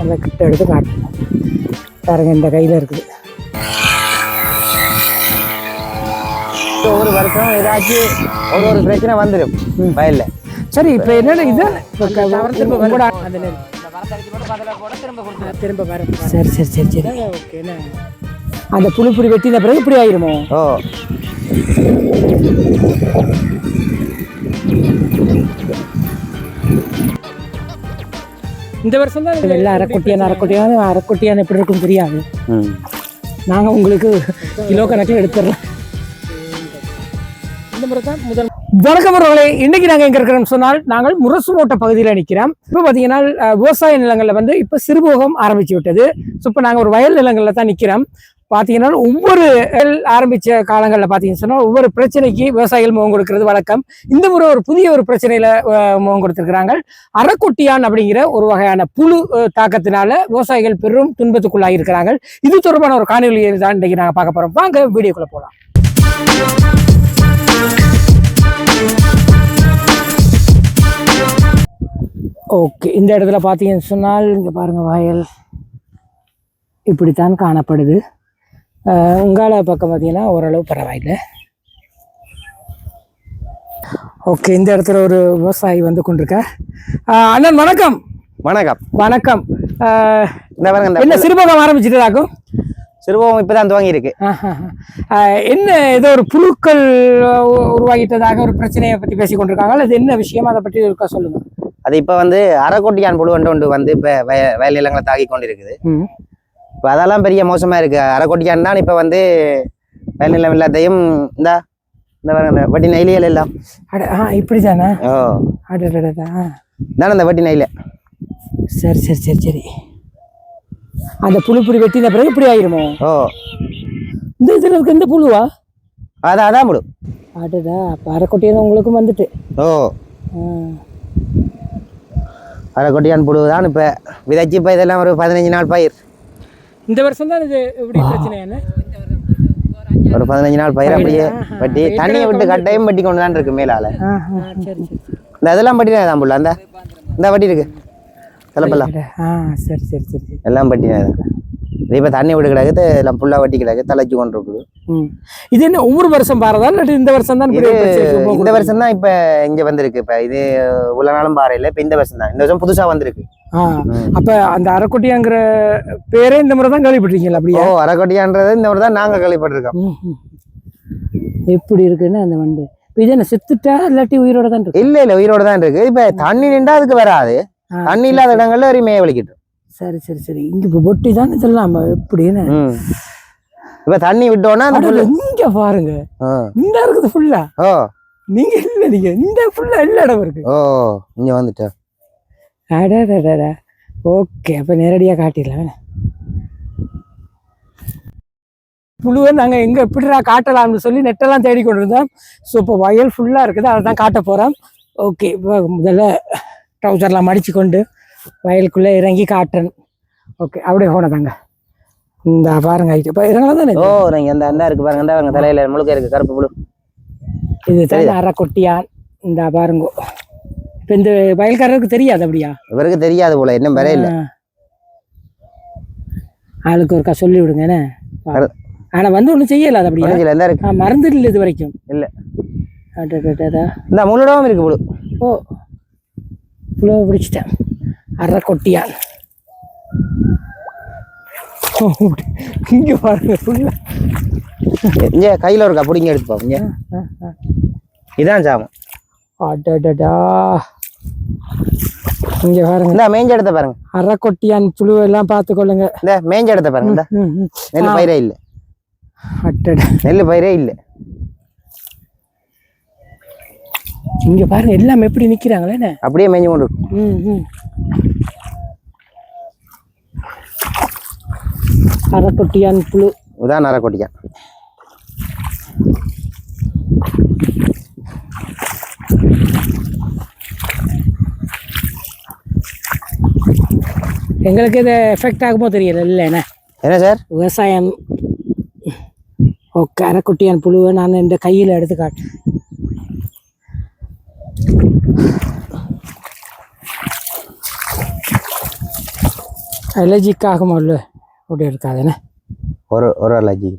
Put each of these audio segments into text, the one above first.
அந்த கிட்ட எடுத்து காட்டணும் பாருங்க இந்த கையில் இருக்குது. ஒவ்வொரு வருஷம் ஏதாச்சும் ஒரு ஒரு பிரச்சனை வந்துடும் வயல்ல. சரி இப்போ என்னென்ன இது. திரும்ப வரும். சரி. சரி சரி சரி ஓகே என்ன? அந்த புழு புடி வெட்டின பிறகு இப்படி ஆயிருமோ? ஓ. இந்த வருஷம் தான் எல்லாம் அரைக்குட்டியான அரைக்குட்டியான அரைக்குட்டியான எப்படி இருக்கும் தெரியாது. ம். நாங்கள் உங்களுக்கு கிலோ கணக்கில் எடுத்துடுறோம். இந்த முறை தான் முதல் வணக்கம் அவர்களே இன்னைக்கு நாங்கள் எங்கே இருக்கிறோம்னு சொன்னால் நாங்கள் முரசுமோட்ட பகுதியில் நிற்கிறோம். இப்போ பார்த்தீங்கன்னா விவசாய நிலங்களில் வந்து இப்போ சிறுபோகம் ஆரம்பிச்சு விட்டது. ஸோ இப்போ நாங்கள் ஒரு வயல் நிலங்களில் தான் நிற்கிறோம். பார்த்தீங்கன்னா ஒவ்வொரு ஆரம்பித்த காலங்களில் பார்த்தீங்கன்னு சொன்னால் ஒவ்வொரு பிரச்சனைக்கு விவசாயிகள் முகம் கொடுக்கிறது வழக்கம். இந்த முறை ஒரு புதிய ஒரு பிரச்சனையில் முகம் கொடுத்துருக்குறாங்க. அறக்கொட்டியான் அப்படிங்கிற ஒரு வகையான புழு தாக்கத்தினால விவசாயிகள் பெரும் துன்பத்துக்குள்ளாகி இருக்கிறாங்க. இது தொடர்பான ஒரு காணொலி தான் இன்றைக்கு நாங்கள் பார்க்க போகிறோம் வாங்க வீடியோக்குள்ளே போகலாம் ஓகே இந்த இடத்துல பார்த்தீங்கன்னு சொன்னால் இங்கே பாருங்கள் வயல். இப்படித்தான் காணப்படுது. உங்கால பக்கம் பார்த்தீங்கன்னா ஓரளவு பரவாயில்லை. ஓகே இந்த இடத்துல ஒரு விவசாயி வந்து கொண்டிருக்கார் அண்ணன் வணக்கம். வணக்கம். வணக்கம். என்ன சிறுபோகம் ஆரம்பிச்சிட்டதாக்கும் சிறுபோகம் இப்பதான் துவங்கி இருக்கு அஹ், என்ன ஏதோ ஒரு புழுக்கள் உருவாகிட்டதாக ஒரு பிரச்சனையை பற்றி பேசி கொண்டிருக்காங்க அது என்ன விஷயம்? அதை பற்றி இருக்கா சொல்லுங்க. அது இப்ப வந்து அரைக்கொட்டியான் புழு ஒன்று ஒன்று வந்து இப்ப வய வயல் நிலங்களை தாக்கி கொண்டு இருக்குது ம். இப்ப அதெல்லாம் பெரிய மோசமா இருக்கு. அரைக்கொட்டியான் தான் இப்ப வந்து வயல் நிலம் எல்லாத்தையும் இந்த இந்த பாருங்க இந்த வட்டி நெய்லியல் எல்லாம் அட ஆ இப்படி தானே? ஓ. தானே இந்த வட்டி நெய்ல. சரி சரி சரி சரி. அந்த புழு புடி வெட்டின பிறகு இப்படி ஆயிருமோ? ஓ. இந்த இதில் இருக்க இந்த புழுவா? அதான் அதான் முழு அடடா அப்போ அரைக்கொட்டையான உங்களுக்கும் வந்துட்டு. ஓ. அரைக்கொட்டியான் புழு தான் இப்ப. விதைச்சு இப்ப இதெல்லாம் ஒரு பதினஞ்சு நாள் பயிர். இந்த வருஷம் தான் இது இப்படி பிரச்சனை என்ன? ஒரு பதினஞ்சு நாள் பயிர் அப்படியே வட்டி தண்ணியை விட்டு கட்டையும் வட்டி கொண்டு தான் இருக்கு மேலால. இந்த இதெல்லாம் பட்டினா தான் புள்ள? அந்த இந்த வட்டி இருக்கு. தலைப்பெல்லாம் சரி சரி சரி எல்லாம் பட்டினா இப்போ தண்ணி விட்டு கிடக்கு எல்லாம் புல்லா வட்டி கிடக்கு தலைச்சு கொண்டு இருக்குது. இது என்ன ஒவ்வொரு வருஷம் பாருதா இல்லாட்டி இந்த வருஷம் தான் இது இந்த வருஷம் தான் இப்ப இங்க வந்திருக்கு. இப்ப இது உள்ள நாளும் பாறையில இப்ப இந்த வருஷம் தான். இந்த வருஷம் புதுசா வந்திருக்கு. ஆ. அப்ப அந்த அரைக்கொட்டியாங்கிற பேரே இந்த முறை தான் கேள்விப்பட்டிருக்கீங்களா ஓ அப்படியா அரைக்கொட்டியான்றது இந்த ஒரு தான் நாங்க கேள்விப்பட்டிருக்கோம். எப்படி இருக்குன்னு அந்த வண்டு? இப்போ இது என்ன செத்துட்டா இல்லாட்டி உயிரோட தான் இருக்கு? இல்ல இல்ல உயிரோட தான் இருக்கு. இப்ப தண்ணி நின்றா அதுக்கு வராது. தண்ணி இல்லாத இடங்கள்ல ஒரு மேய வலிக்கிட்டு. சரி சரி சரி. இங்க இப்போ பொட்டி தான் இதெல்லாம் எப்படின்னு? இப்ப தண்ணி புல்லு இங்க பாருங்க. இந்த இருக்குது ஃபுல்லா ஓ. நீங்க இல்ல நீங்க. இந்த ஃபுல்லா எல்லா இடம் இருக்கு. ஓ. இங்க வந்துட்டா. அடடடடா. ஓகே அப்ப நேரடியா காட்டிடலாம் வேணா. புழுவை நாங்க எங்க எப்படிடா காட்டலாம்னு சொல்லி நெட்டெல்லாம் தேடி கொண்டு இருந்தோம் ஸோ இப்போ வயல் ஃபுல்லா இருக்குது அதை தான் காட்ட போறோம். ஓகே இப்போ முதல்ல ட்ரௌசர்லாம் மடிச்சு கொண்டு வயலுக்குள்ள இறங்கி காட்டணும். ஓகே அப்படியே போனதாங்க இந்த பாருங்க இது இப்போ இறங்கலாம் தானே ஓ நீங்க அந்த அந்த இருக்கு பாருங்க இந்த பாருங்க தலையில முழுக்க இருக்கு கருப்பு புழு. இது தான் அரைக்கொட்டியான். இந்த பாருங்க. இப்போ இந்த வயல்காரருக்கு தெரியாது அப்படியா? இவருக்கு தெரியாது போல என்ன வரைய இல்ல. ஆளுக்கு ஒருக்கா சொல்லி விடுங்க என்ன? அது- ஆனா வந்து ஒண்ணும் செய்யல அது அப்படியா மறந்து இல்லை இது வரைக்கும். இல்ல. இந்த முழுடவும் இருக்கு புழு ஓ. இவ்வளோ பிடிச்சிட்டேன். அரை கொட்டியான் இங்க பாருங்க இங்க கையில இருக்கா பிடிங்க எடுத்து இங்க. இதான் சாமம். அடடடா. இங்க பாருங்க. இந்த மேஞ்ச இடத்த பாருங்க. அரை கொட்டியான் புழு எல்லாம் பார்த்துக்கொள்ளுங்க. இந்த மேஞ்ச இடத்த பாருங்க இந்த. நெல் பயிரே இல்ல. அடடா நெல் பயிரே இல்ல. இங்க பாருங்க எல்லாம் எப்படி நிக்கிறாங்களே என்ன? அப்படியே மேஞ்சு கொண்டு இருக்கும். அரைக்கொட்டியான் புழு. இதான் நரக்கொட்டியா எங்களுக்கு இது எஃபெக்ட் ஆகுமோ தெரியல இல்லை என்ன? சார் விவசாயம் ஓகே அரைக்குட்டியான் புழுவை நான் இந்த கையில் எடுத்து காட்டுறேன் அலர்ஜிக்காகுமா இல்லை? அப்படி இருக்காதுண்ணே ஒரு ஒரு அலர்ஜி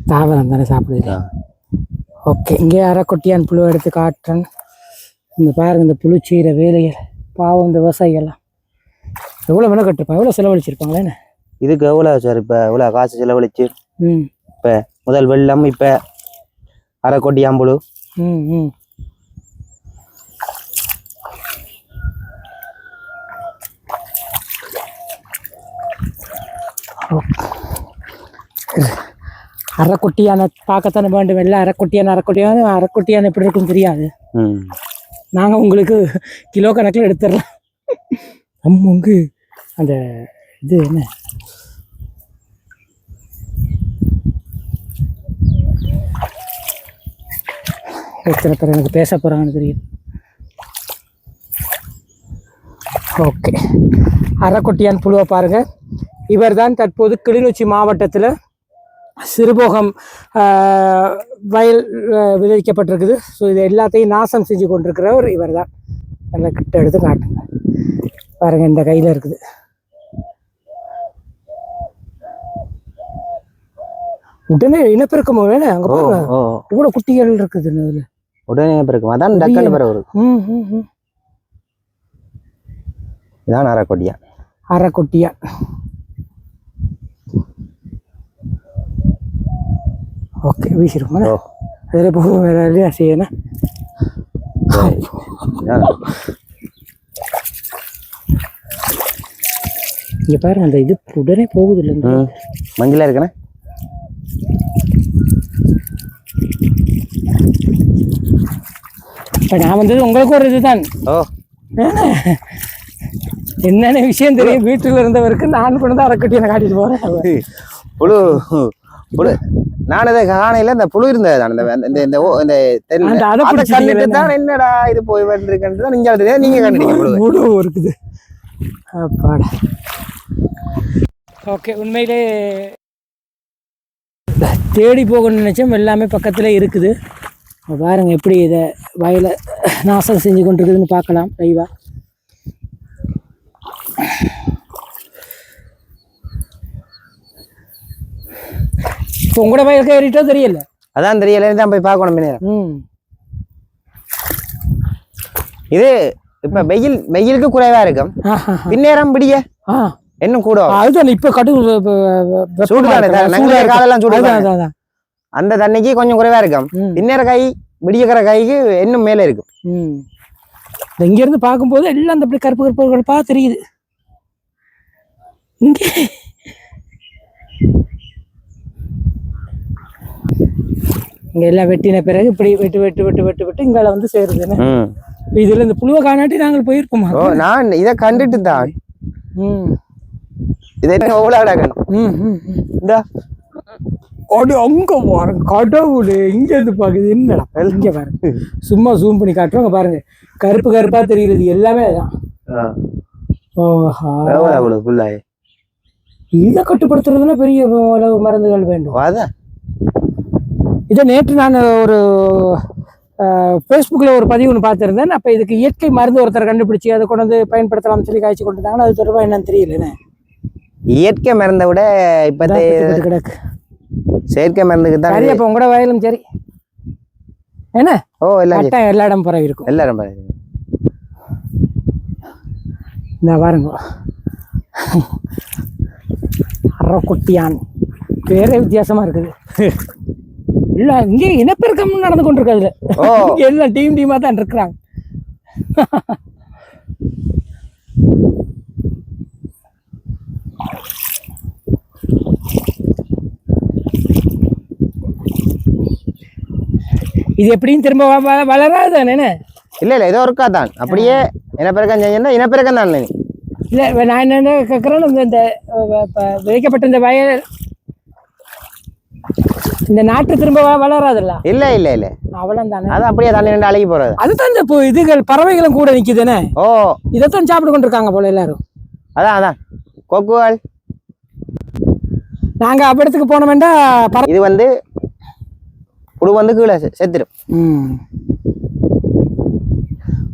தாவரம் தானே சாப்பிடுது. ஓகே இங்கே யாரோ கொட்டியான் புழு எடுத்து காட்டுறேன். இந்த பாருங்க இந்த புழு செய்கிற வேலைகள் பாவம் இந்த விவசாயிகள்லாம். எவ்வளோ மென கட்டிருப்பாங்க? எவ்வளோ செலவழிச்சிருப்பாங்களேண்ணே இதுக்கு எவ்வளோ சார் இப்போ எவ்வளோ காசு செலவழிச்சு? ம். இப்போ முதல் வெள்ளம் இப்போ அரை கோட்டி ஆம்புழு ம் ம். அரைக்குட்டியான பார்க்கத்தானே வேண்டும். எல்லாம் அரைக்குட்டியான அரைக்குட்டியான அரைக்குட்டியான எப்படி இருக்குன்னு தெரியாது. ம். நாங்கள் உங்களுக்கு கிலோ கணக்கில் நம்ம வந்து அந்த இது என்ன? எத்தனை பேர் எனக்கு பேச போகிறாங்கன்னு தெரியும். ஓகே. அரைக்குட்டியான் புழுவை பாருங்க. இவர்தான் தற்போது கிளிநொச்சி மாவட்டத்தில் சிறுபோகம் வயல் ஆஹ், விதைக்கப்பட்டிருக்குது. ஸோ இது எல்லாத்தையும் நாசம் செஞ்சு கொண்டிருக்கிறவர் இவர் தான் நல்லா கிட்ட எடுத்து காட்டுங்க. பாருங்க இந்த கையில் இருக்குது. உடனே இனப்பெருக்கம் வேணும் அங்கே பாருங்க. இவ்வளோ குட்டிகள் இருக்குது இதில். உடனே பிறக்கும் அதான் ம் ம் ம். இதான் அரை கோட்டியா அரைக்குட்டியா. ஓகே வீசிருக்கோம் அதில் போக வேறு இல்லையா? செய்யணும். இங்கே பாருங்க அந்த இது உடனே போகுது இல்லை ம் மஞ்சளா இருக்கண்ணே இப்போ நான் வந்தது உங்களுக்கு ஒரு இதுதான். ஓ. என்னென்ன விஷயம் தெரியும். வீட்டில் இருந்தவருக்கு நான் கொண்டு தான் அரைக்குட்டியை காட்டிட்டு போகிறேன் புழு புழு. நான் இதை காணையில இந்த புழு இருந்தது தான். இந்த இந்த இந்த தென்னை. தான் என்னடா இது போய் வந்துருக்குன்றது தான் நீங்க தெரியாது நீங்க கண்டுட்டீங்க புழு இருக்குது அப்பாடா. ஓகே உண்மையிலே தேடி போகணும்னு நினச்சோம் எல்லாமே பக்கத்தில் இருக்குது. அப்ப பாருங்க எப்படி இதை வயலை நாசம் செஞ்சு கொண்டு இருக்குதுன்னு பார்க்கலாம். லைவா. இப்போ உங்களோட வயலுக்கு ஏறிட்டோ தெரியல? அதான் தெரியல. தான் போய் பார்க்கணும் ம். இது இப்ப வெயில் வெயிலுக்கு குறைவா இருக்கும். பின்னேரம் பிடிக்க. ஆ. இன்னும் கூட. அதுதான் இப்போ கடு சூடு காலெல்லாம் சூடு அந்த தண்ணிக்கு கொஞ்சம் குறைவா இருக்கும். பின்னேற காய் விடியக்கிற காய்க்கு இன்னும் மேல இருக்கும். ம். இந்த இங்கேருந்து பார்க்கும்போது எல்லாம் அந்த அப்படி கருப்பு கருப்பு கருப்பா தெரியுது. இங்கே. இங்கே எல்லாம் வெட்டின பிறகு இப்படி வெட்டு வெட்டு வெட்டு வெட்டு வெட்டு இங்கால வந்து சேருதுன்னு. இதில் இந்த புழுவை காணாட்டி நாங்கள் போயிருப்போமா? ஓ நான் இதை கண்டுட்டு தான் இதை எவ்வளோ அடக்கணும். ம் ம் ம். இந்த. அடி அங்க பாருங்க கடவுளே இங்க இருந்து பாக்குது என்னடா? இங்க பாருங்க. சும்மா ஜூம் பண்ணி காட்டுறோங்க பாருங்க. கருப்பு கருப்பா தெரியுது எல்லாமே அதான். ஓஹா. எவ்வளோ அவ்வளோ ஃபுல்லாகி இதை கட்டுப்படுத்துறதுன்னா பெரிய அளவு மருந்துகள் வேண்டும். அதான் இதை நேற்று நான் ஒரு ஃபேஸ்புக்கில் ஒரு பதிவு ஒன்று பார்த்துருந்தேன். அப்போ இதுக்கு இயற்கை மருந்து ஒருத்தர் கண்டுபிடிச்சி அதை கொண்டு வந்து பயன்படுத்தலாம்னு சொல்லி காய்ச்சி கொண்டு அது தொடர்பாக என்னன்னு தெரியலண்ணே. இயற்கை மருந்தை விட இப்போ கிடக்கு. செயற்கை மருந்துக்கு தான் சரி அப்போ உங்களோட வயலும் சரி. என்ன? ஓ எல்லாம் எல்லா இடம் பிறகு இருக்கும். எல்லாரும் பாரு. இந்த பாருங்க. அறக்குட்டியான். பேரே வித்தியாசமா இருக்குது. இல்ல இங்கே இனப்பெருக்கம் நடந்து கொண்டிருக்கு அதுல. எல்லாம் டீம் டீமா தான் இருக்கிறாங்க. இது எப்படியும் திரும்ப வளராது தானே இல்ல இல்ல ஏதோ இருக்கா தான். அப்படியே இனப்பெருக்கம் செஞ்சா இனப்பெருக்கம் தான் இல்லை நான் என்ன கேட்குறேன் இந்த விதைக்கப்பட்ட இந்த வயல் இந்த நாட்டு திரும்ப வளராதுல்ல? இல்ல இல்ல இல்ல. அவ்வளவு தானே அது அப்படியே தண்ணி நின்று அழுகி போறது. அதுதான் இந்த இதுகள் பறவைகளும் கூட நிக்குதுன்னு ஓ. இதைத்தான் சாப்பிட்டு கொண்டிருக்காங்க போல எல்லாரும். அதான் அதான். கொக்குவால் நாங்க அவ்விடத்துக்கு போன வேண்டாம் பற இது வந்து புழு வந்து கீழே செ- செத்துரும். ம்.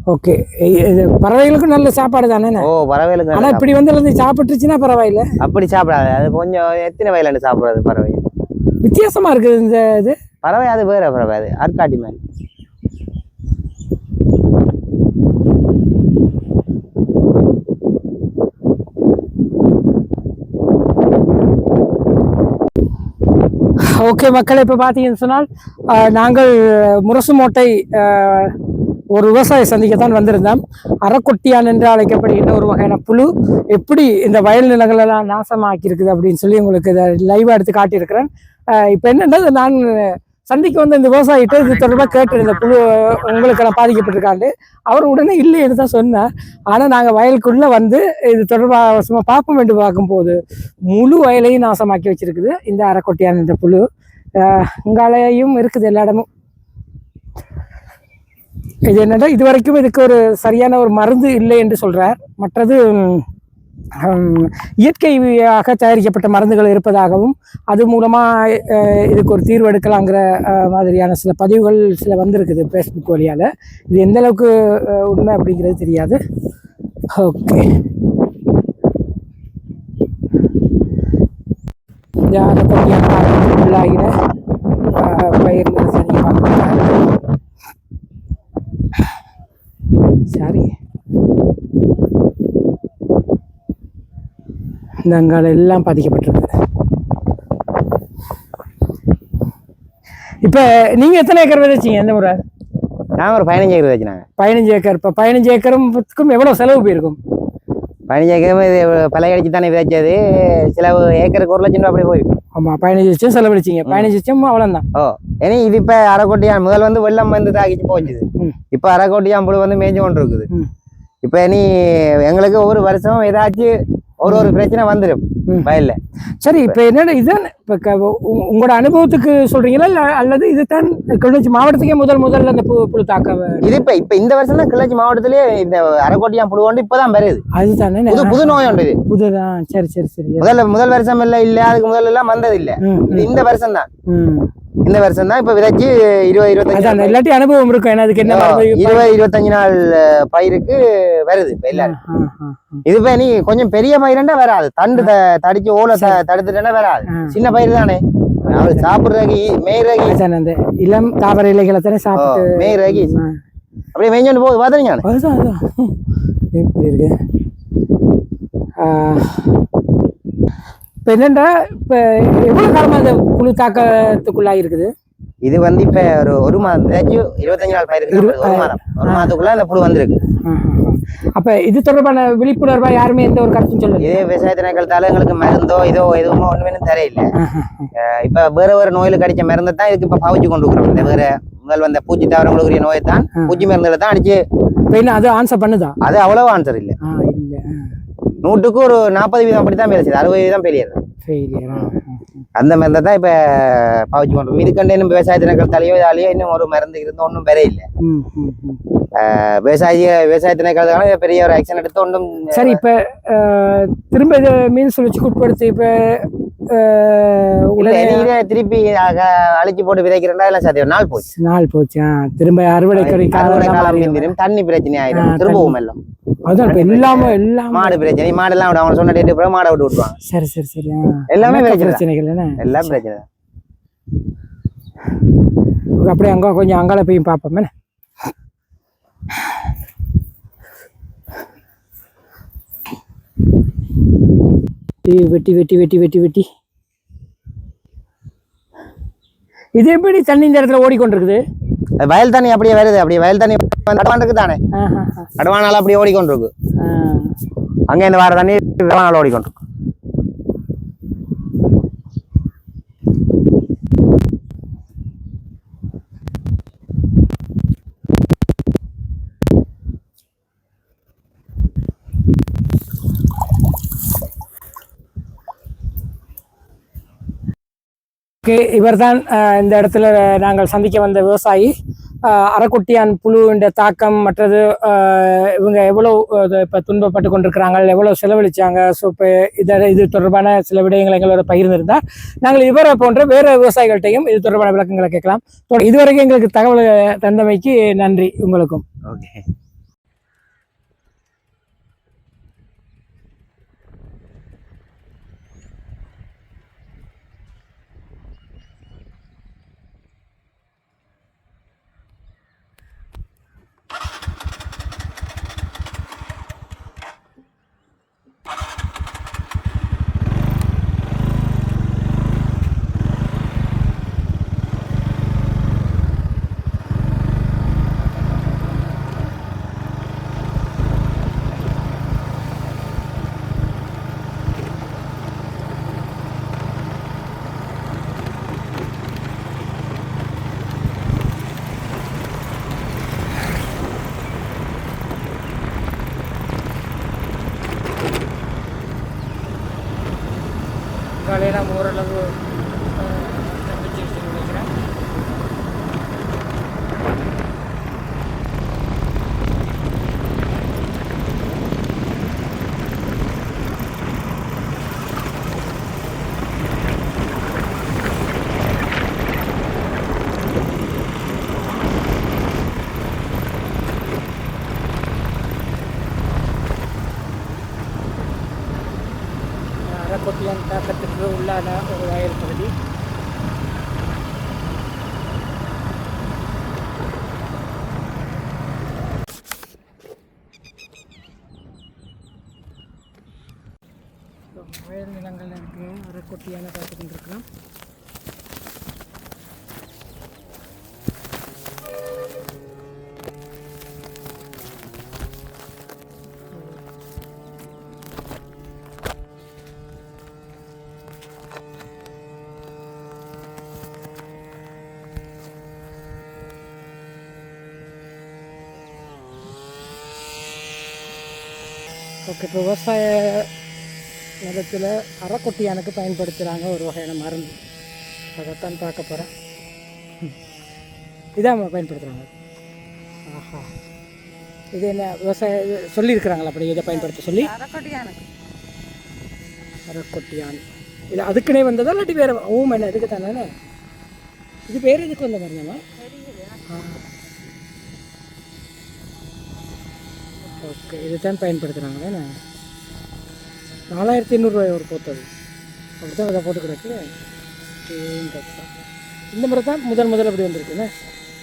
ஓகே. இது பறவைகளுக்கும் நல்ல சாப்பாடு தானே? ஓ பறவைகளுக்கு ஆனா நல்லா இப்படி வந்து இருந்து சாப்பிட்டுருச்சுன்னா பரவாயில்ல. அப்படி சாப்பிடாது. அது கொஞ்சம் எத்தனை வயலாண்டு சாப்பிடாது பறவை வித்தியாசமா இருக்குது இந்த இது? பறவை அது வேற பறவை அது ஆற்காட்டி மாதிரி. ஓகே மக்கள் இப்போ பார்த்தீங்கன்னு சொன்னால் நாங்கள் முரசு மூட்டை ஒரு விவசாய சந்திக்கத்தான் வந்திருந்தோம். அறக்கொட்டியான் என்று அழைக்கப்படுகின்ற ஒரு வகையான புழு. எப்படி இந்த வயல் நிலங்களெல்லாம் நாசமாக்கியிருக்குது அப்படின்னு சொல்லி உங்களுக்கு இதை லைவாக எடுத்து காட்டியிருக்கிறேன். இப்போ என்னென்னா நான் சந்திக்கு வந்து இந்த விவசாயிட்ட இது தொடர்பாக கேட்டிருந்தேன் புழு உங்களுக்கெல்லாம் பாதிக்கப்பட்டிருக்காண்டு. அவர் உடனே இல்லைன்னு தான் சொன்னார். ஆனால் நாங்கள் வயலுக்குள்ளே வந்து இது தொடர்பாக சும்மா பார்ப்போம் என்று பார்க்கும்போது முழு வயலையும் நாசமாக்கி வச்சிருக்குது. இந்த அரைக்கொட்டியான இந்த புழு. இங்காலையும் இருக்குது எல்லா இடமும். இது என்னன்னா இது வரைக்கும் இதுக்கு ஒரு சரியான ஒரு மருந்து இல்லை என்று சொல்றார். மற்றது இயற்கையாக தயாரிக்கப்பட்ட மருந்துகள் இருப்பதாகவும் அது மூலமாக இதுக்கு ஒரு தீர்வு எடுக்கலாங்கிற மாதிரியான சில பதிவுகள் சில வந்திருக்குது ஃபேஸ்புக் வழியால். இது எந்த அளவுக்கு உண்மை அப்படிங்கிறது தெரியாது. ஓகே. இந்த பயிர் நிலத்தை பார்க்கலாம் சரி. இந்த அங்கால எல்லாம் பாதிக்கப்பட்டிருக்கு. இப்போ நீங்க எத்தனை ஏக்கர் விதைச்சீங்க எந்த முறை? நாங்கள் ஒரு பதினஞ்சு ஏக்கர் வச்சுனாங்க பதினஞ்சு ஏக்கர். இப்போ பதினஞ்சு ஏக்கருக்கும் எவ்வளவு செலவு போயிருக்கும்? பதினஞ்சு ஏக்கர் இது பழைய அடிச்சு தானே விதைச்சது. சில ஏக்கருக்கு ஒரு லட்சம் ரூபா அப்படி போயிருக்கும் ஆமா பதினஞ்சு லட்சம் செலவழிச்சீங்க பதினஞ்சு லட்சம் அவ்வளோதான் ஓ ஏன்னா இது இப்போ அரைக்கோட்டியான். முதல் வந்து வெள்ளம் வந்து தாக்கிச்சு போச்சுது. இப்போ அரைக்கோட்டியான் புழு வந்து மேய்ஞ்சு கொண்டு இருக்குது. இப்போ நீ எங்களுக்கு ஒவ்வொரு வருஷம் ஏதாச்சும் ஒரு ஒரு பிரச்சனை வந்துடும். வயல்ல. சரி இப்போ என்னடா இதுதான் இப்போ உங்களோட அனுபவத்துக்கு சொல்றீங்களா? இல்ல அல்லது இதுதான் கிளிநொச்சி மாவட்டத்துக்கே முதல் முதல்ல அந்த புழு தாக்க இது இப்ப இப்ப இந்த வருஷம் தான் கிளர்ச்சி மாவட்டத்திலே இந்த அரைக்கோட்டியான் புழு கொண்டு இப்பதான் வருது. அதுதானே புது புது நோய் உண்டு இது புதுதான் சரி சரி சரி. முதல்ல முதல் வருஷம் இல்ல இல்ல அதுக்கு முதல்ல எல்லாம் வந்தது இல்ல இது இந்த வருஷம் தான். இந்த வருஷம் தான் இப்ப விதைச்சு இருபது இருபத்தஞ்சு இல்லாட்டி அனுபவம் இருக்கும். ஏன்னா அதுக்கு என்ன. இருபது இருபத்தஞ்சு நாள் பயிருக்கு வருது இப்ப எல்லாரும். இது நீ கொஞ்சம் பெரிய பயிரண்டா வராது. தண்டு த- தடிச்சு ஓலை தடுத்துட்டா வராது. சின்ன பயிர் தானே. ஈ- மேய்றதுக்கு அதான் அந்த இளம் தாவர இலைகளை தானே சாப்பிட்டு மேய்றதுக்கு ஆ. அப்படியே மேய்ஞ்சோண்டு போகுது பாத்துறீங்க அதுதான் அதுதான் இருக்கு? இப்போ என்னண்டா இப்போ எவ்வளோ காலமாக அந்த புழு தாக்கத்துக்குள்ளாக இருக்குது? இது வந்து இப்ப ஒரு ஒரு மாதம் விதைச்சு இருபத்தஞ்சு நாள் பயிருக்கு ஒரு மாதம். ஒரு மாதத்துக்குள்ள அந்த புழு வந்திருக்கு. அப்போ இது தொடர்பான விழிப்புணர்வாக யாருமே எந்த ஒரு கருத்தும் சொல்லல? இதே விவசாய திணைக்களத்தால எங்களுக்கு மருந்தோ இதோ எதுவுமோ ஒண்ணுமே தெரியல அஹ் இப்ப வேற வேற நோயில கடிச்ச மருந்தை தான் இதுக்கு இப்ப பாவிச்சு கொண்டு இருக்கிறோம். இந்த வேற முதல் வந்த பூச்சி தாவரங்களுக்குரிய நோயை தான். பூச்சி மருந்துல தான் அடிச்சு என்ன அது ஆன்சர் பண்ணுதா? அது அவ்வளவு ஆன்சர் இல்ல. நூற்றுக்கு ஒரு நாற்பது வீதம் அப்படித்தான் பேசுது அறுபது வீதம் பெரியது அந்த மருந்தை தான் இப்ப பாவிச்சு இருக்கோம். இதுக்கண்டு இன்னும் விவசாய திணைக்களத்தாலேயோ இதாலேயோ இன்னும் ஒரு மருந்து இருந்து ஒன்றும் பெற இல்லை விவசாய விவசாய திணைக்களத்தால இதை பெரிய ஒரு ஆக்ஷன் எடுத்து ஒன்றும் சரி இப்போ திரும்ப இது மீன் சுழற்சிக்கு உட்படுத்தி இப்போ திருப்பி அழிச்சு போட்டு விதைக்கிறேன்டா எல்லாம் சாத்தியம் நாள் போச்சு. நாள் போச்சு திரும்ப அறுவடை பிந்திரும் தண்ணி பிரச்சனை ஆயிடும் திரும்பவும் எல்லாம் அதான் எல்லாமே எல்லாம் மாடு பிரச்சனை. மாடெல்லாம் விட அவங்க சொன்ன டேட்டு பிறகு மாடை விட்டு விட்டுருவாங்க. சரி சரி சரி. எல்லாமே. பிரச்சனைகள் என்ன? எல்லாம் பிரச்சனை. அப்படியே அங்கே கொஞ்சம் அங்கால போய் பார்ப்போம். என்ன? வெட்டி வெட்டி வெட்டி வெட்டி வெட்டி வெட்டி இது எப்படி தண்ணி இந்த இடத்துல ஓடிக்கொண்டிருக்குது வயல் தண்ணி அப்படியே வருது அப்படியே வயல் தண்ணி அடவானுக்கு தானே. அடவானால அப்படியே ஓடிக்கொண்டிருக்கு. அங்க இருந்து வர தண்ணி ஓடிக்கொண்டிருக்கு ஓகே இவர்தான் இந்த இடத்துல நாங்கள் சந்திக்க வந்த விவசாயி. அறக்குட்டியான் புழுவின் தாக்கம் மற்றது இவங்க எவ்வளோ இப்போ துன்பப்பட்டு கொண்டிருக்கிறாங்க எவ்வளோ செலவழிச்சாங்க ஸோ இப்போ இதை இது தொடர்பான சில விடயங்களை எங்களோட பகிர்ந்திருந்தார் நாங்கள் இவரை போன்ற வேறு விவசாயிகள்கிட்டையும் இது தொடர்பான விளக்கங்களை கேட்கலாம். இதுவரைக்கும் எங்களுக்கு தகவல் தந்தமைக்கு நன்றி உங்களுக்கும். ஓகே. தாக்கத்துக்கு உள்ளான ஒரு வயல் பகுதி. வயல் நிலங்கள் இருக்கு. அரைக்கொட்டியான பார்த்து கொண்டிருக்கலாம் ஓகே இப்போ விவசாய நிலத்தில் அரைக்கொட்டியானுக்கு பயன்படுத்துகிறாங்க ஒரு வகையான மருந்து. அதைத்தான் பார்க்க போகிறேன் இதான் பயன்படுத்துகிறாங்க ஆஹா. இது என்ன விவசாய சொல்லியிருக்கிறாங்களா அப்படி இதை பயன்படுத்த சொல்லி? அரைக்கொட்டியான் இது அதுக்குனே வந்ததா இல்லாட்டி வேறு ஊம் என்ன இதுக்கு தானே இது பேர் இதுக்கு வந்த மருந்தமா? ஓகே இதுதான் தானே? நாலாயிரத்தி ஐநூறுரூவாய் ஒரு போத்தது அப்படி தான் அதை போட்டு கிடக்கு இந்த முறை தான் முதல் முதல் அப்படி வந்திருக்குண்ணே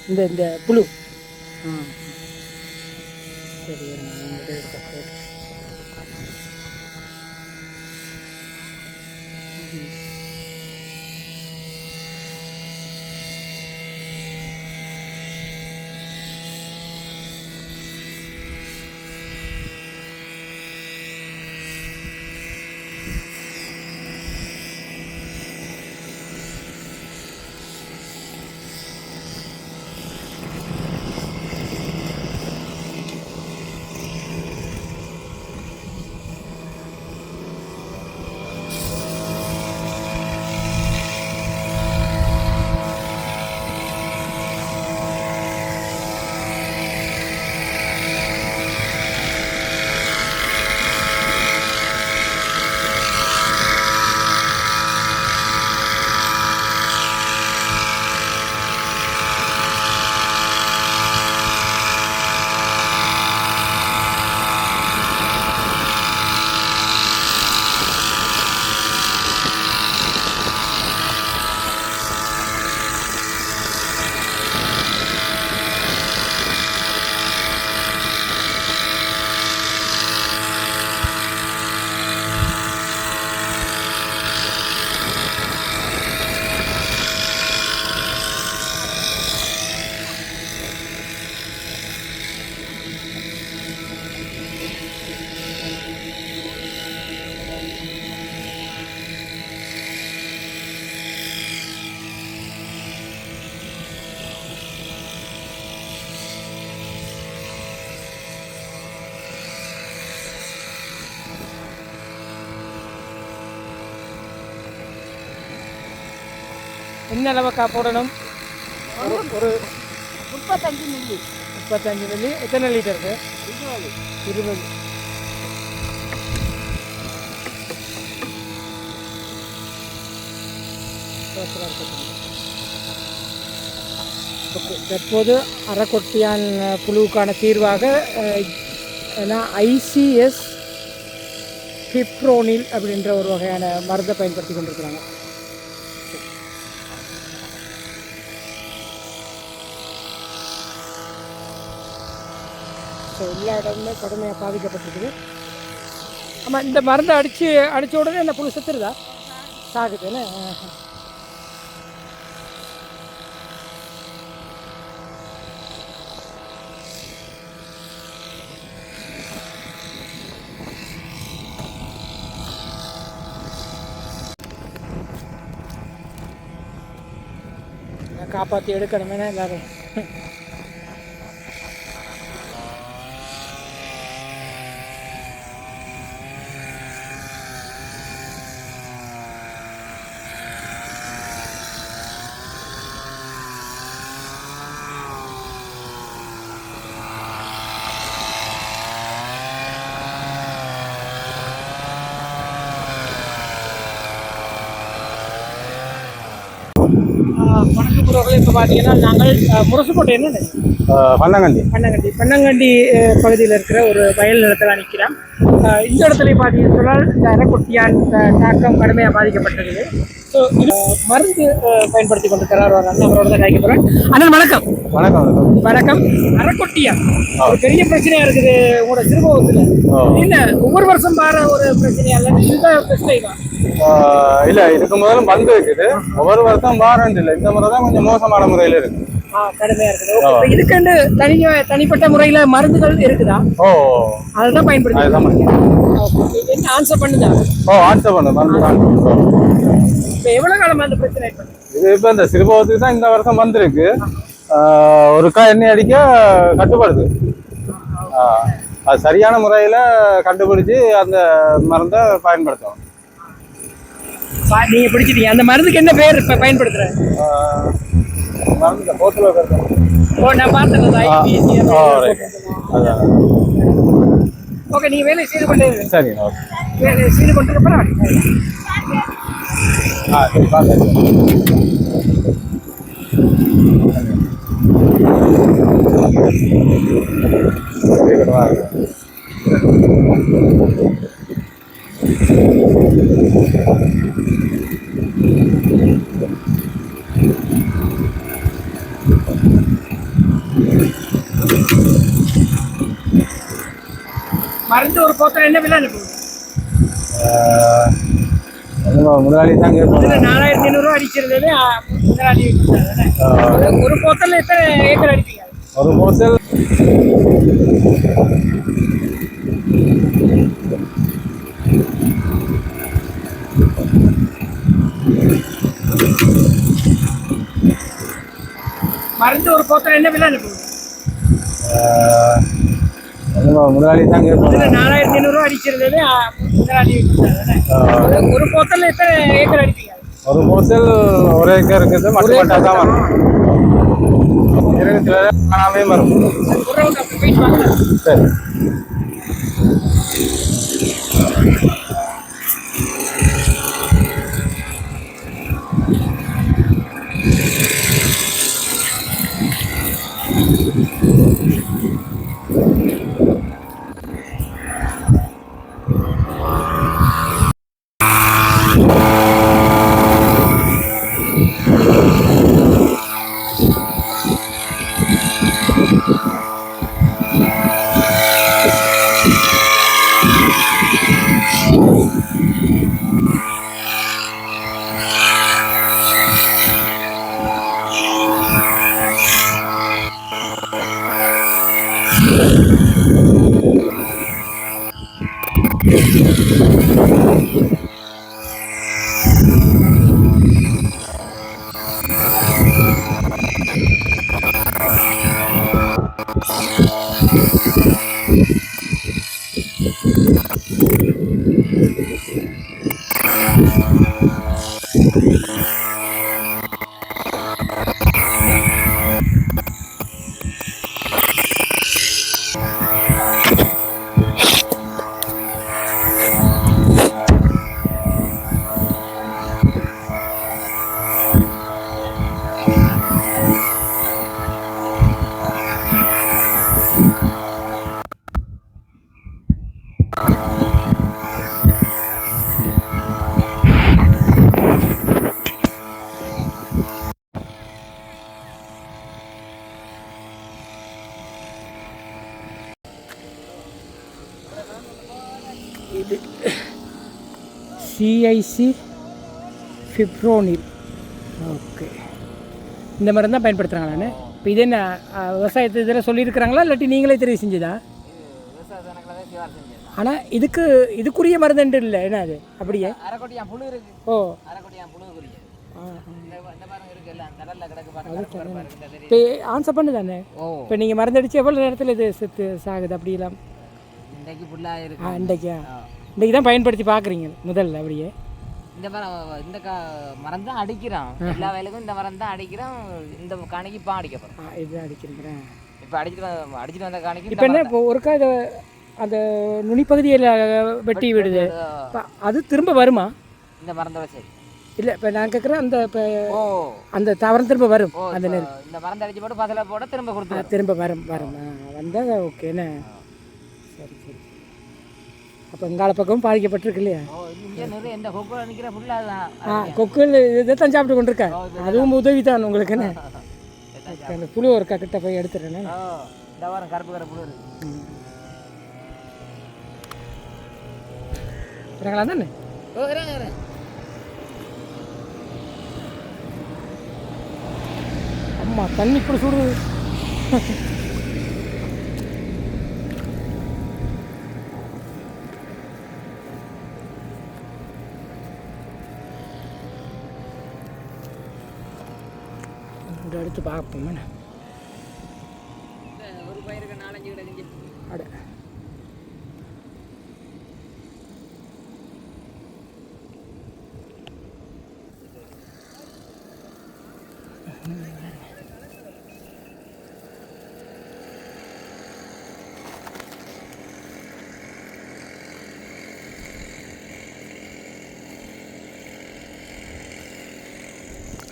இந்த இந்த புழு. ஆ. சரி என்ன அளவுக்கா போடணும் ஒரு முப்பத்தஞ்சு மில்லி. முப்பத்தஞ்சு மில்லி. எத்தனை லிட்டருக்கு இருபது. இருபது. தற்போது அரைக்கொட்டியான் புழுவுக்கான தீர்வாக ஐசிஎஸ் பிப்ரோனில் அப்படின்ற ஒரு வகையான மருந்தை பயன்படுத்தி கொண்டிருக்கிறாங்க. ஸோ எல்லா இடமுமே கடுமையாக பாதிக்கப்பட்டிருக்குது. ஆமாம் இந்த மருந்தை அடித்து அடித்த உடனே இந்த புழு செத்துருதா? சாகுதுன்னு ஆஹா. காப்பாற்றி எடுக்கணுமே எல்லாரும் வணக்கம் உறவுகளே இப்போ பார்த்தீங்கன்னா நாங்கள் முரசுக்கோட்டை என்ன பண்ணங்கண்டி பண்ணங்கண்டி பண்ணங்கண்டி பகுதியில் இருக்கிற ஒரு வயல் நிலத்தில் நிற்கிறோம் இந்த இடத்துல பார்த்தீங்கன்னு சொன்னால் இந்த அரைக்குட்டியான் தாக்கம் கடுமையாக பாதிக்கப்பட்டது ஸோ மருந்து பயன்படுத்தி கொண்டிருக்கிறார் ஒரு அண்ணன் அவரோட தான் கிடைக்க போகிறேன் அண்ணன் வணக்கம். வணக்கம் வணக்கம். அரைக்குட்டியான் ஒரு பெரிய பிரச்சனையா இருக்குது உங்களோட சிறுபோகத்தில். என்ன ஒவ்வொரு வருஷம் பாரு ஒரு பிரச்சனையா இல்லை? இந்த பிரச்சனை தான் இல்ல இதுக்கு முதல்ல வந்து இருக்குது. ஒவ்வொரு வருஷம் வாரண்ட் இல்லை. இந்த முறை தான் கொஞ்சம் மோசமான முறையில இருக்கு. கடுமையா இருக்குது. இதுக்குன்னு தனி தனிப்பட்ட முறையில மருந்துகள் இருக்குதா? ஓ அதுதான். பயன்படுத்தி ஆன்சர் பண்ணுதா? ஓ வாட்ஸ்அப் பண்ணு மருந்து இப்போ எவ்வளவு காலமா அந்த பிரச்சனை இது இப்போ இந்த சிறுபோகத்துக்கு தான் இந்த வருஷம் வந்திருக்கு. ஒருக்கா எண்ணெய் அடிக்க கட்டுப்படுது. அது சரியான முறையில் கண்டுபிடிச்சு அந்த மருந்தை பயன்படுத்தணும். பா- நீங்க பிடிச்சிட்டீங்க. அந்த மருந்துக்கு என்ன பேர் இப்ப பயன்படுத்துற? ஆஹ் மருந்து இருக்கணும் ஓ நான் பார்த்தேன் அதான். ஓகே நீங்க வேலை செய்து கொண்டே. சரி ஓகே. வேலை செய்து கொண்டிருப்பா ஆ சரி பார்த்து மருந்து ஒரு போத்திரம் என்ன விலை அனுப்புங்க முதலாளி தான் கேட்போம் நாலாயிரத்தி ஐநூறு ரூபா அடிச்சிருந்தது முதலாளி. ஒரு- போத்தல் எத்தனை ஏக்கர் அடிப்பீங்க ஒரு போத்தல் மருந்து ஒரு போத்தல் என்ன விலை முதலாளி தான் கேட்போம் நாலாயிரத்தி ஐநூறு ரூபா அடிச்சிருந்தது. ஒரு- போத்தல் எத்தனை ஏக்கர் அடிப்பீங்க? ஒரு போத்தல் ஒரு ஏக்கர் இருக்குது. மட்டும் மட்டும் தான் வரும். காணாமே சரி. சிஐசி ஃபிப்ரோனில் ஓகே இந்த மாதிரி தான் பயன்படுத்துகிறாங்களாண்ணே இப்போ இது என்ன விவசாயத்து இதில் சொல்லியிருக்கிறாங்களா? இல்லாட்டி நீங்களே தெரிவு செஞ்சதா? ஆனால் இதுக்கு இதுக்குரிய மருந்துண்டு இல்லை. என்ன அது? அப்படியே? ஓ. இப்போ ஆன்சர் பண்ணு தானே ஓ. இப்போ நீங்கள் மருந்தடிச்சு எவ்வளோ நேரத்தில் இது செத்து சாகுது அப்படிலாம் இன்றைக்கு இன்றைக்கா? இன்றைக்கி தான் பயன்படுத்தி பார்க்குறீங்க முதல்ல அப்படியே? இந்த மரம் இந்த கா மரம் தான் அடிக்கிறான் எல்லா வயலுக்கும் இந்த மரம் தான் அடிக்கிறான். இந்த காணிக்கு இப்போ அடிக்க போகிறோம் இது அடிக்கிறேன் இப்போ அடிச்சிட்டு அடிச்சிட்டு வந்த காணிக்கு இப்போ என்ன இப்போ ஒருக்கா இதை அந்த நுனிப்பகுதியில் வெட்டி விடுது. அது திரும்ப வருமா? இந்த மரத்தோட சரி இல்ல இப்ப நான் கேட்குறேன் அந்த இப்ப அந்த தாவரம் திரும்ப வரும் அந்த இந்த மருந்து அடிச்சு போட்டு பசல போட திரும்ப கொடுத்து திரும்ப வரும் வரும். ஆ, வந்தா அப்போ எங்கால பக்கமும் பாதிக்கப்பட்டிருக்கு இல்லையா? ஆ கொக்குகள் இதைத்தான் சாப்பிட்டு கொண்டிருக்கா அதுவும் உதவி தான் உங்களுக்கு என்ன? அந்த புழு ஒரு கிட்ட போய் இருக்கு. இறங்கலாம் தானே? அம்மா தண்ணி இப்படி சுடுது இங்க எடுத்து பார்ப்போம் ஒரு பயிருக்கு நாலஞ்சு கிடக்கு அட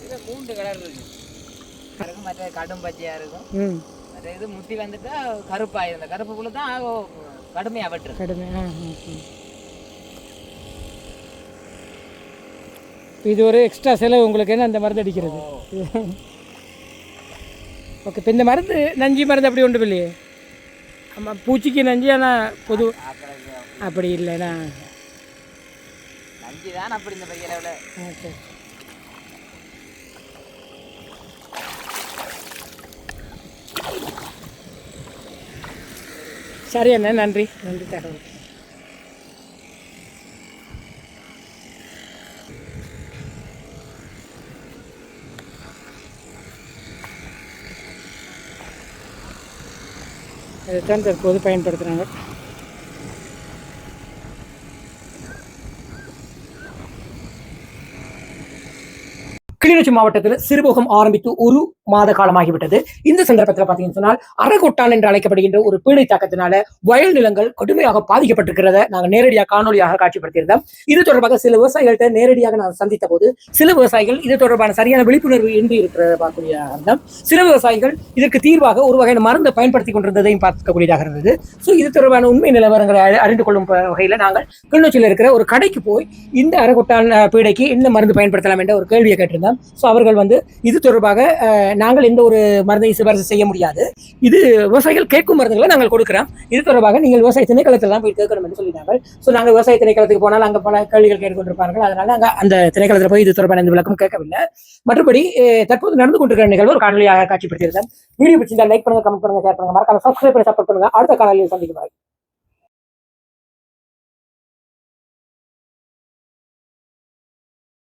இது மூன்று கலர் இருக்கு கடும் பச்சையா இருக்கும். இது முத்தி வந்துட்டா கருப்பாயிரும். இந்த கருப்புக்குள்ள தான் கடுமையா வெட்டுரும் கடுமை ஆ ம், ம். இது ஒரு எக்ஸ்ட்ரா செலவு. உங்களுக்கு என்ன அந்த மருந்து அடிக்கிறது? ஓகே இப்போ இந்த மருந்து நஞ்சி மருந்து அப்படி ஒன்றும் இல்லையே? ஆமாம் பூச்சிக்கு நஞ்சி ஆனால் பொது அப்படி இல்லைண்ணா நஞ்சு தான் அப்படி இந்த அளவில். ஓகே சரி அண்ணா நன்றி. நன்றி தகவல். இதைத்தான் தற்போது பயன்படுத்துகிறாங்க கிளிநொச்சி மாவட்டத்தில் சிறுபோகம் ஆரம்பித்து ஒரு மாத காலமாகிவிட்டது இந்த சந்தர்ப்பத்தில் பார்த்தீங்கன்னு சொன்னால் அரைகொட்டான் என்று அழைக்கப்படுகின்ற ஒரு பீடை தாக்கத்தினால வயல் நிலங்கள் கடுமையாக பாதிக்கப்பட்டிருக்கிறத நாங்கள் நேரடியாக காணொலியாக காட்சிப்படுத்தியிருந்தோம். இது தொடர்பாக சில விவசாயிகள்கிட்ட நேரடியாக நான் சந்தித்த போது சில விவசாயிகள் இது தொடர்பான சரியான விழிப்புணர்வு இன்றி இருக்கிறத பார்க்கக்கூடியதாக இருந்தோம். சில விவசாயிகள் இதற்கு தீர்வாக ஒரு வகையான மருந்தை பயன்படுத்தி கொண்டிருந்ததையும் பார்க்கக்கூடியதாக இருந்தது. ஸோ இது தொடர்பான உண்மை நிலவரங்களை அறிந்து கொள்ளும் வகையில் நாங்கள் கிளிநொச்சியில் இருக்கிற ஒரு கடைக்கு போய் இந்த அரைகொட்டான் பீடைக்கு இந்த மருந்து பயன்படுத்தலாம் என்ற ஒரு கேள்வியை கேட்டிருந்தோம். ஸோ அவர்கள் வந்து இது தொடர்பாக நாங்கள் எந்த ஒரு மருந்தையும் சிபாரிசு செய்ய முடியாது. இது விவசாயிகள் கேட்கும் மருந்துகளை நாங்கள் கொடுக்குறோம். இது தொடர்பாக நீங்கள் விவசாய திணைக்களத்தில் தான் போய் கேட்கணும் என்று சொல்லினாங்க ஸோ நாங்கள் விவசாய திணைக்களத்துக்கு போனால் அங்கே பல கேள்விகள் கேட்டுக்கொண்டிருப்பார்கள். அதனால நாங்கள் அந்த திணைக்களத்தில் போய் இது தொடர்பான இந்த விளக்கம் கேட்கவில்லை. மற்றபடி தற்போது நடந்து கொண்டிருக்கிற நிகழ்வு ஒரு காணொலியாக காட்சிப்படுத்தியிருந்தேன். வீடியோ பிடிச்சிருந்தா லைக் பண்ணுங்க கமெண்ட் பண்ணுங்க ஷேர் பண்ணுங்க. மறக்காம சப்ஸ்கிரைப் பண்ணி சப்போர்ட் பண்ணுங்க. அடுத்த காணொலியில் சந்திக்கும்